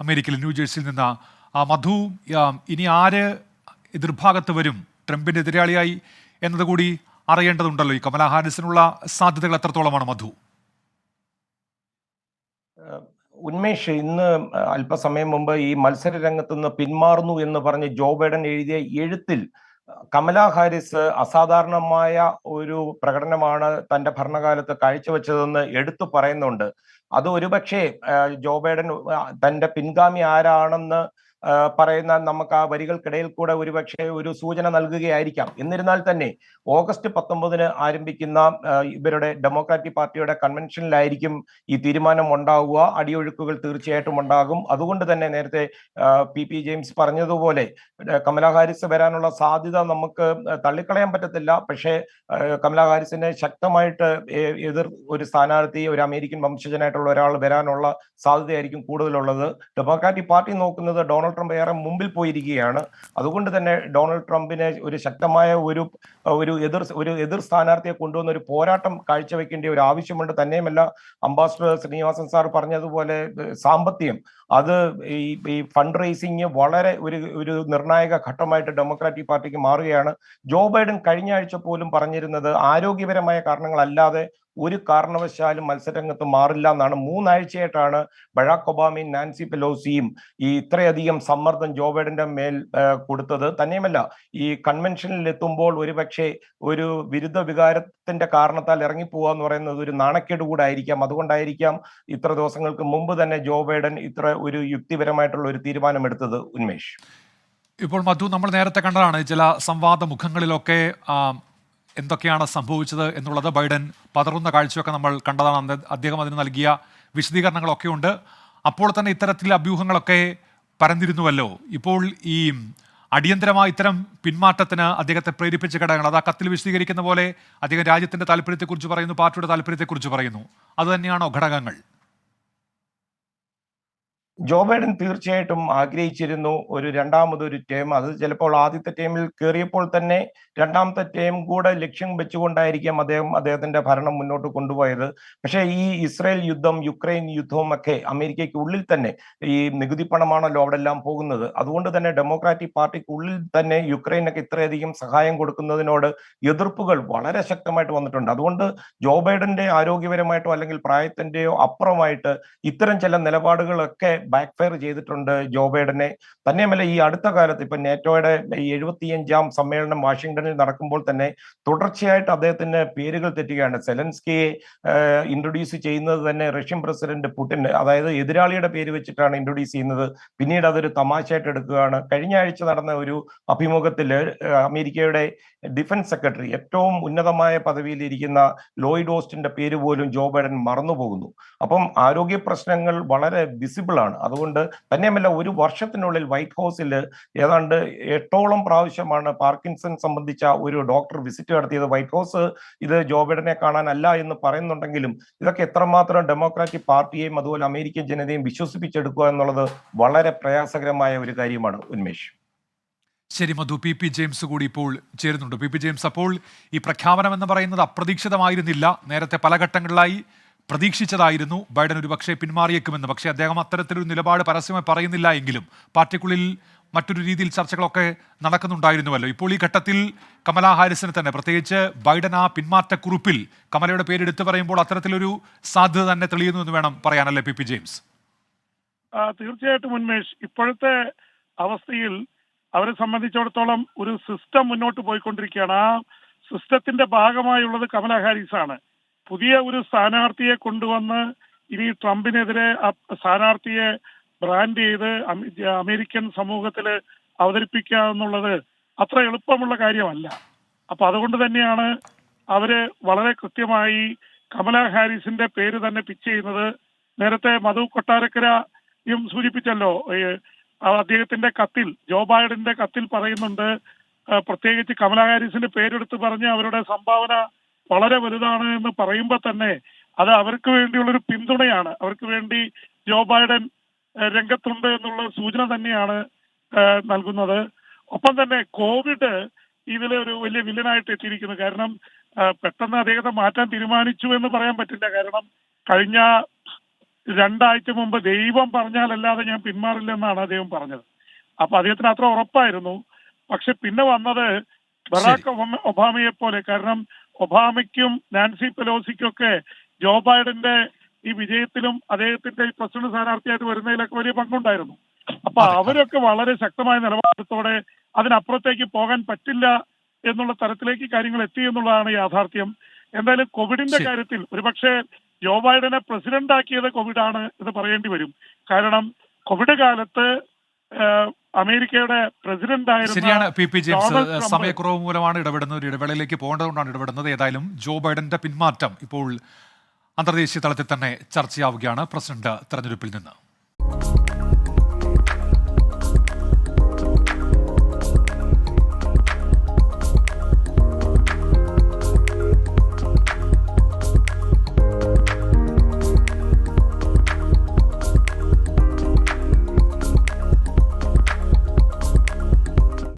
അമേരിക്കയിൽ ന്യൂജേഴ്സിയിൽ നിന്ന് ആ, മധു ഇനി ആര് എതിർഭാഗത്ത് വരും? ട്രംപിന്റെ എതിരാളിയായി എന്നതുകൂടി അറിയേണ്ടതുണ്ടല്ലോ. ഈ കമലാ ഹാരിസിനുള്ള സാധ്യതകൾ എത്രത്തോളമാണ് മധു? ഉന്മേഷ് ഇന്ന് അല്പസമയം മുമ്പ് ഈ മത്സര രംഗത്ത് നിന്ന് പിന്മാറുന്നു എന്ന് പറഞ്ഞ് ജോ ബൈഡൻ എഴുതിയ എഴുത്തിൽ കമലാ ഹാരിസ് അസാധാരണമായ ഒരു പ്രകടനമാണ് തന്റെ ഭരണകാലത്ത് കാഴ്ചവെച്ചതെന്ന് എടുത്തു പറയുന്നുണ്ട്. അത് ഒരുപക്ഷെ ജോ ബൈഡൻ തന്റെ പിൻഗാമി ആരാണെന്ന് പറയുന്ന നമുക്ക് ആ വരികൾക്കിടയിൽ കൂടെ ഒരുപക്ഷെ ഒരു സൂചന നൽകുകയായിരിക്കാം. എന്നിരുന്നാൽ തന്നെ ഓഗസ്റ്റ് പത്തൊമ്പതിന് ആരംഭിക്കുന്ന ഇവരുടെ ഡെമോക്രാറ്റിക് പാർട്ടിയുടെ കൺവെൻഷനിലായിരിക്കും ഈ തീരുമാനം ഉണ്ടാവുക. അടിയൊഴുക്കുകൾ തീർച്ചയായിട്ടും ഉണ്ടാകും. അതുകൊണ്ട് തന്നെ നേരത്തെ പി. പി. ജെയിംസ് പറഞ്ഞതുപോലെ കമലാ ഹാരിസ് വരാനുള്ള സാധ്യത നമുക്ക് തള്ളിക്കളയാൻ പറ്റത്തില്ല. പക്ഷേ കമലാ ഹാരിസിനെ ശക്തമായിട്ട് എതിർ ഒരു സ്ഥാനാർത്ഥി ഒരു അമേരിക്കൻ വംശജനായിട്ടുള്ള ഒരാൾ വരാനുള്ള സാധ്യതയായിരിക്കും കൂടുതലുള്ളത്. ഡെമോക്രാറ്റിക് പാർട്ടി നോക്കുന്നത് ഡൊണാൾഡ് ട്രംപ് ഏറെ മുമ്പിൽ പോയിരിക്കുകയാണ്. അതുകൊണ്ട് തന്നെ ഡൊണാൾഡ് ട്രംപിനെ ഒരു ശക്തമായ ഒരു ഒരു എതിർ ഒരു എതിർ സ്ഥാനാർത്ഥിയെ കൊണ്ടുവന്ന ഒരു പോരാട്ടം കാഴ്ചവെക്കേണ്ട ഒരു ആവശ്യമുണ്ട്. തന്നെയുമല്ല അംബാസിഡർ ശ്രീനിവാസൻ സാർ പറഞ്ഞതുപോലെ സാമ്പത്തികം. അത് ഈ ഈ ഫണ്ട് റേസിംഗ് വളരെ ഒരു ഒരു നിർണായക ഘട്ടമായിട്ട് ഡെമോക്രാറ്റിക് പാർട്ടിക്ക് മാറുകയാണ്. ജോ ബൈഡൻ കഴിഞ്ഞ ആഴ്ച പോലും പറഞ്ഞിരുന്നത് ആരോഗ്യപരമായ കാരണങ്ങളല്ലാതെ ഒരു കാരണവശാലും മത്സരരംഗത്ത് മാറില്ല എന്നാണ് മൂന്നാഴ്ചയായിട്ടാണ് ബറാക് ഒബാമയും നാൻസി പെലോസിയും ഈ ഇത്രയധികം സമ്മർദ്ദം ജോ ബൈഡന്റെ മേൽ കൊടുത്തത്. തന്നെയുമല്ല ഈ കൺവെൻഷനിൽ എത്തുമ്പോൾ ഒരുപക്ഷെ ഒരു വിരുദ്ധ വികാരത്തിന്റെ കാരണത്താൽ ഇറങ്ങിപ്പോവുക എന്ന് പറയുന്നത് ഒരു നാണക്കേട് കൂടെ ആയിരിക്കാം അതുകൊണ്ടായിരിക്കാം ഇത്ര ദിവസങ്ങൾക്ക് മുമ്പ് തന്നെ ജോ ബൈഡൻ ഇത്ര ഒരു യുക്തിപരമായിട്ടുള്ള ഒരു തീരുമാനമെടുത്തത് ഉന്മേഷ്. ഇപ്പോൾ മധു നമ്മൾ നേരത്തെ കണ്ടതാണ് ചില സംവാദ മുഖങ്ങളിലൊക്കെ എന്തൊക്കെയാണ് സംഭവിച്ചത് എന്നുള്ളത് ബൈഡൻ പതറുന്ന കാഴ്ചയൊക്കെ നമ്മൾ കണ്ടതാണ്. അദ്ദേഹം അതിന് നൽകിയ വിശദീകരണങ്ങളൊക്കെ ഉണ്ട്. അപ്പോൾ തന്നെ ഇത്തരത്തിലെ അഭ്യൂഹങ്ങളൊക്കെ പരന്നിരുന്നുവല്ലോ. ഇപ്പോൾ ഈ അടിയന്തരമായ ഇത്തരം പിന്മാറ്റത്തിന് അദ്ദേഹത്തെ പ്രേരിപ്പിച്ച ഘടകങ്ങൾ. അത് ആ കത്തിൽ വിശദീകരിക്കുന്ന പോലെ അദ്ദേഹം രാജ്യത്തിന്റെ താല്പര്യത്തെക്കുറിച്ച് പറയുന്നു പാർട്ടിയുടെ താല്പര്യത്തെക്കുറിച്ച് പറയുന്നു. അതുതന്നെയാണോ ഘടകങ്ങൾ? ജോ ബൈഡൻ തീർച്ചയായിട്ടും ആഗ്രഹിച്ചിരുന്നു ഒരു രണ്ടാമതൊരു ടേം. അത് ചിലപ്പോൾ ആദ്യത്തെ ടേമിൽ കയറിയപ്പോൾ തന്നെ രണ്ടാമത്തെ ടേം കൂടെ ലക്ഷ്യം വെച്ചുകൊണ്ടായിരിക്കാം അദ്ദേഹം അദ്ദേഹത്തിന്റെ ഭരണം മുന്നോട്ട് കൊണ്ടുപോയത്. പക്ഷേ ഈ ഇസ്രായേൽ യുദ്ധം യുക്രൈൻ യുദ്ധവും ഒക്കെ അമേരിക്കയ്ക്ക് ഉള്ളിൽ തന്നെ ഈ നികുതി പണമാണല്ലോ അവിടെ എല്ലാം പോകുന്നത്. അതുകൊണ്ട് തന്നെ ഡെമോക്രാറ്റിക് പാർട്ടിക്ക് ഉള്ളിൽ തന്നെ യുക്രൈനൊക്കെ ഇത്രയധികം സഹായം കൊടുക്കുന്നതിനോട് എതിർപ്പുകൾ വളരെ ശക്തമായിട്ട് വന്നിട്ടുണ്ട്. അതുകൊണ്ട് ജോ ബൈഡന്റെ ആരോഗ്യപരമായിട്ടോ അല്ലെങ്കിൽ പ്രായത്തിന്റെയോ അപ്പുറമായിട്ട് ഇത്തരം ചില നിലപാടുകളൊക്കെ ബാക്ക് ഫയർ ചെയ്തിട്ടുണ്ട് ജോ ബൈഡനെ. തന്നെയുമല്ല ഈ അടുത്ത കാലത്ത് ഇപ്പൊ നേറ്റോയുടെ എഴുപത്തിയഞ്ചാം സമ്മേളനം വാഷിംഗ്ടണിൽ നടക്കുമ്പോൾ തന്നെ തുടർച്ചയായിട്ട് അദ്ദേഹത്തിന് പേരുകൾ തെറ്റുകയാണ്. സെലൻസ്കിയെ ഇൻട്രൊഡ്യൂസ് ചെയ്യുന്നത് തന്നെ റഷ്യൻ പ്രസിഡന്റ് പുടിൻ അതായത് എതിരാളിയുടെ പേര് വെച്ചിട്ടാണ് ഇൻട്രൊഡ്യൂസ് ചെയ്യുന്നത്. പിന്നീട് അതൊരു തമാശയായിട്ട് എടുക്കുകയാണ്. കഴിഞ്ഞ ആഴ്ച നടന്ന ഒരു അഭിമുഖത്തിൽ അമേരിക്കയുടെ ഡിഫൻസ് സെക്രട്ടറി ഏറ്റവും ഉന്നതമായ പദവിയിൽ ഇരിക്കുന്ന ലോയിഡ് ഓസ്റ്റിന്റെ പേര് പോലും ജോ ബൈഡൻ മറന്നുപോകുന്നു. അപ്പം ആരോഗ്യ പ്രശ്നങ്ങൾ വളരെ വിസിബിൾ ആണ്. അതുകൊണ്ട് തന്നെയുമല്ല ഒരു വർഷത്തിനുള്ളിൽ വൈറ്റ് ഹൗസിൽ ഏതാണ്ട് എട്ടോളം പ്രാവശ്യമാണ് പാർക്കിൻസൺ സംബന്ധിച്ച ഒരു ഡോക്ടർ വിസിറ്റ് നടത്തിയത്. വൈറ്റ് ഹൗസ് ഇത് ജോ ബൈഡനെ കാണാനല്ല എന്ന് പറയുന്നുണ്ടെങ്കിലും ഇതൊക്കെ എത്രമാത്രം ഡെമോക്രാറ്റിക് പാർട്ടിയെയും അതുപോലെ അമേരിക്കൻ ജനതയും വിശ്വസിപ്പിച്ചെടുക്കുക എന്നുള്ളത് വളരെ പ്രയാസകരമായ ഒരു കാര്യമാണ് ഉന്മേഷ്. ശരി മധു. പി. പി. ജെയിംസ് കൂടി ഇപ്പോൾ ചേരുന്നുണ്ട്. പി. പി. ജെയിംസ് അപ്പോൾ ഈ പ്രഖ്യാപനം എന്ന് പറയുന്നത് അപ്രതീക്ഷിതമായിരുന്നില്ല. നേരത്തെ പല ഘട്ടങ്ങളിലായി പ്രതീക്ഷിച്ചതായിരുന്നു. ബൈഡൻ ഒരു പക്ഷേ പിന്മാറിയേക്കുമെന്ന്. പക്ഷേ അദ്ദേഹം അത്തരത്തിലൊരു നിലപാട് പരസ്യമായി പറയുന്നില്ല എങ്കിലും പാർട്ടിക്കുള്ളിൽ മറ്റൊരു രീതിയിൽ ചർച്ചകളൊക്കെ നടക്കുന്നുണ്ടായിരുന്നുവല്ലോ. ഇപ്പോൾ ഈ ഘട്ടത്തിൽ കമലാ ഹാരിസിന് തന്നെ പ്രത്യേകിച്ച് ബൈഡൻ ആ പിന്മാറ്റക്കുറിപ്പിൽ കമലയുടെ പേര് എടുത്തു പറയുമ്പോൾ അത്തരത്തിലൊരു സാധ്യത തന്നെ തെളിയുന്നു എന്ന് വേണം പറയാനല്ലേ പി പി ജെയിംസ്? തീർച്ചയായിട്ടും ഉന്മേഷ്. ഇപ്പോഴത്തെ അവസ്ഥയിൽ അവരെ സംബന്ധിച്ചിടത്തോളം ഒരു സിസ്റ്റം മുന്നോട്ട് പോയിക്കൊണ്ടിരിക്കുകയാണ്. ആ സിസ്റ്റത്തിന്റെ ഭാഗമായുള്ളത് കമലാ ഹാരിസ് ആണ് പുതിയ ഒരു സ്ഥാനാർത്ഥിയെ കൊണ്ടുവന്ന് ഇനി ട്രംപിനെതിരെ സ്ഥാനാർത്ഥിയെ ബ്രാൻഡ് ചെയ്ത് അമേരിക്കൻ സമൂഹത്തിൽ അവതരിപ്പിക്കുക എന്നുള്ളത് അത്ര എളുപ്പമുള്ള കാര്യമല്ല. അപ്പൊ അതുകൊണ്ട് തന്നെയാണ് അവർ വളരെ കൃത്യമായി കമല ഹാരിസിന്റെ പേര് തന്നെ പിച്ച് ചെയ്യുന്നത്. നേരത്തെ മധു കൊട്ടാരക്കരയും സൂചിപ്പിച്ചല്ലോ അദ്ദേഹത്തിന്റെ കത്തിൽ ജോ ബൈഡന്റെ കത്തിൽ പറയുന്നുണ്ട്. പ്രത്യേകിച്ച് കമല ഹാരിസിന്റെ പേരെടുത്ത് പറഞ്ഞ് അവരുടെ സംഭാവന വളരെ വലുതാണ് എന്ന് പറയുമ്പോൾ തന്നെ അത് അവർക്ക് വേണ്ടിയുള്ളൊരു പിന്തുണയാണ്. അവർക്ക് വേണ്ടി ജോ ബൈഡൻ രംഗത്തുണ്ട് എന്നുള്ള സൂചന തന്നെയാണ് നൽകുന്നത്. ഒപ്പം തന്നെ കോവിഡ് ഇതിൽ ഒരു വലിയ വില്ലനായിട്ട് എത്തിയിരിക്കുന്നു. കാരണം പെട്ടെന്ന് അദ്ദേഹത്തെ മാറ്റാൻ തീരുമാനിച്ചു എന്ന് പറയാൻ പറ്റില്ല. കാരണം കഴിഞ്ഞ രണ്ടാഴ്ച മുമ്പ് ദൈവം പറഞ്ഞാലല്ലാതെ ഞാൻ പിന്മാറില്ലെന്നാണ് അദ്ദേഹം പറഞ്ഞത്. അപ്പൊ അദ്ദേഹത്തിന് അത്ര ഉറപ്പായിരുന്നു. പക്ഷെ പിന്നെ വന്നത് ബറാക്ക് ഒബാമ- ഒബാമയെ പോലെ കാരണം ഒബാമയ്ക്കും നാൻസി പെലോസിക്കൊക്കെ ജോ ബൈഡന്റെ ഈ വിജയത്തിലും അദ്ദേഹത്തിന്റെ ഈ പ്രസിഡന്റ് സ്ഥാനാർത്ഥിയായിട്ട് വരുന്നതിലൊക്കെ വലിയ പങ്കുണ്ടായിരുന്നു. അപ്പൊ. അവരൊക്കെ വളരെ ശക്തമായ നിലപാടത്തോടെ അതിനപ്പുറത്തേക്ക് പോകാൻ പറ്റില്ല എന്നുള്ള തരത്തിലേക്ക് കാര്യങ്ങൾ എത്തി എന്നുള്ളതാണ് യാഥാർത്ഥ്യം. എന്തായാലും കോവിഡിന്റെ കാര്യത്തിൽ ഒരുപക്ഷെ ജോ ബൈഡനെ പ്രസിഡന്റ് ആക്കിയത് കോവിഡാണ് എന്ന് പറയേണ്ടി വരും. കാരണം കോവിഡ് കാലത്ത് അമേരിക്കയുടെ പ്രസിഡന്റ് ശരിയാണ് ആയിരുന്ന പി. പി. ജെയിംസ് സമയക്കുറവ് മൂലമാണ് ഇടപെടുന്നത്. ഒരു ഇടവേളയിലേക്ക് പോകേണ്ടതുകൊണ്ടാണ് ഇടപെടുന്നത്. ഏതായാലും ജോ ബൈഡന്റെ പിന്മാറ്റം ഇപ്പോൾ അന്തർദേശീയ തലത്തിൽ തന്നെ ചർച്ചയാവുകയാണ്. പ്രസിഡന്റ് തെരഞ്ഞെടുപ്പിൽ നിന്ന്.